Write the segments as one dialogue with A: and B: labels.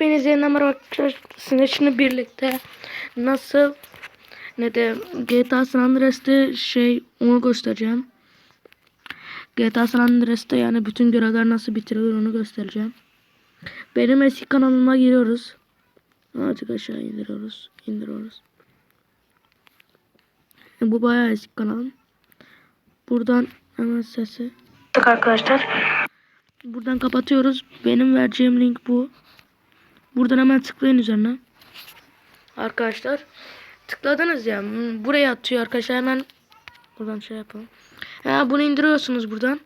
A: Hepiniz yeniden merhaba arkadaşlar. Sizinle şimdi birlikte nasıl ne de GTA San Andreas'te şey onu göstereceğim. GTA San Andreas'te yani bütün görevler nasıl bitirilir onu göstereceğim. Benim eski kanalıma giriyoruz. Azıcık aşağı indiriyoruz. indiriyoruz. Bu bayağı eski kanalım. Buradan hemen sesi. Arkadaşlar. Buradan kapatıyoruz. Benim vereceğim link bu. Buradan hemen tıklayın üzerine. Arkadaşlar. Tıkladınız ya. Buraya atıyor arkadaşlar. Hemen buradan şey yapalım. Ha, bunu indiriyorsunuz buradan.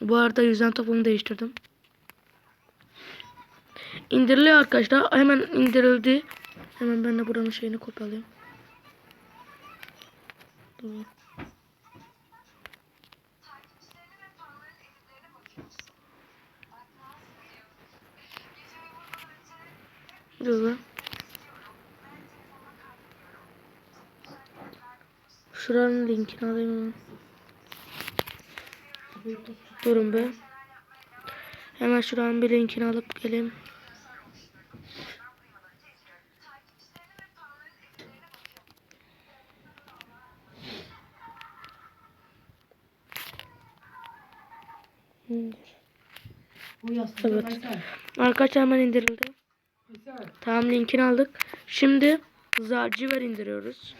A: Bu arada yüzden topumu değiştirdim. İndiriliyor arkadaşlar. Hemen indirildi. Hemen ben de buranın şeyini kopyalayayım. Dur. Dur be. Şuranın linkini alayım. Durun be. Hemen şuranın bir linkini alıp geleyim. Evet. Arkadaşlar hemen indirildi. Tamam linkini aldık. Şimdi Zarciver indiriyoruz.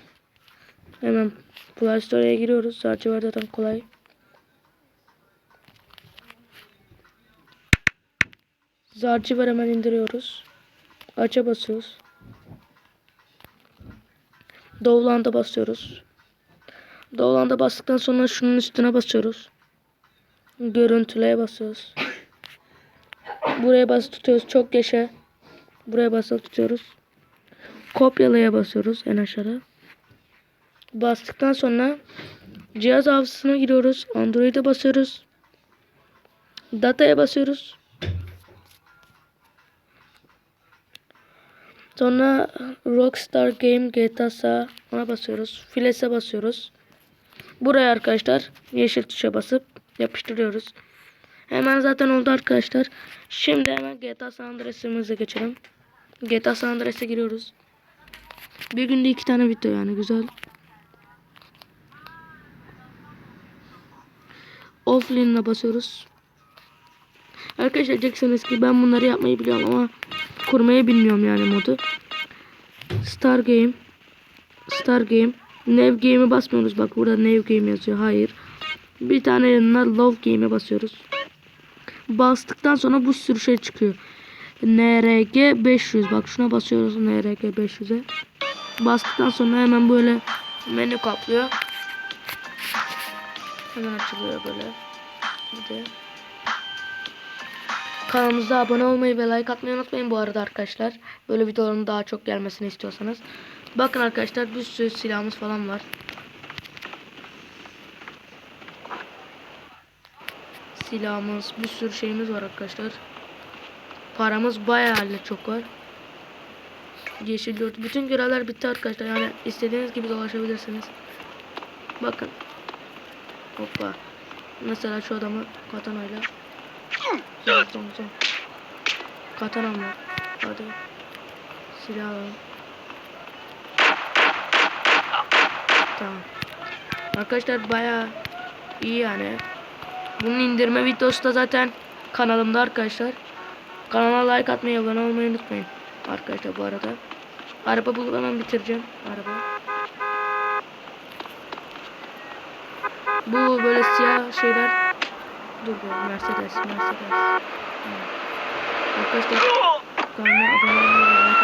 A: Hemen Play Store'ya giriyoruz. Zarciver zaten kolay. Zarciver hemen indiriyoruz. Aça basıyoruz. Dovland'a basıyoruz. Dovland'a bastıktan sonra şunun üstüne basıyoruz. Görüntüleye basıyoruz. Buraya bas tutuyoruz. Çok yaşa. Buraya basılı tutuyoruz. Kopyalaya basıyoruz en aşağıda. Bastıktan sonra cihaz hafızasına giriyoruz. Android'e basıyoruz. Data'ya basıyoruz. Sonra Rockstar Game GTA'sa ona basıyoruz. Files'e basıyoruz. Buraya arkadaşlar yeşil tuşa basıp yapıştırıyoruz. Hemen zaten oldu arkadaşlar. Şimdi hemen GTA San Andreas'ımıza geçelim. GTA San Andreas'a giriyoruz. Bir günde iki tane video yani güzel. Offline'e basıyoruz. Arkadaşlar diyeceksiniz ki ben bunları yapmayı biliyorum ama kurmayı bilmiyorum yani modu. Star Game. Star Game. Nev Game'e basmıyoruz. Bak burada Nev Game yazıyor. Hayır. Bir tane yanına Love Game'e basıyoruz. Bastıktan sonra bu sürü şey çıkıyor. NRG 500. Bak şuna basıyoruz NRG 500'e. Bastıktan sonra hemen böyle menü kaplıyor. Hemen açılıyor böyle. De Kanalımıza abone olmayı ve like atmayı unutmayın bu arada arkadaşlar. Böyle videoların daha çok gelmesini istiyorsanız. Bakın arkadaşlar bir sürü silahımız falan var. Silahımız, bir sürü şeyimiz var arkadaşlar. Paramız bayağı çok var. Yeşil dört. Bütün görevler bitti arkadaşlar. Yani istediğiniz gibi dolaşabilirsiniz. Bakın. Hoppa. Mesela şu adamı katanayla. Zon zon zon. Katanam var. Hadi. Silah alalım. Tamam. Arkadaşlar bayağı iyi yani. Bunun indirme videosu da zaten kanalımda arkadaşlar. Kanala like atmayı, abone olmayı unutmayın. Arkadaşlar bu arada. Araba bulup hemen bitireceğim. Araba. Bu böyle siyah şeyler. Dur be Mercedes, Mercedes. Arkadaşlar kanalıma abone olmayı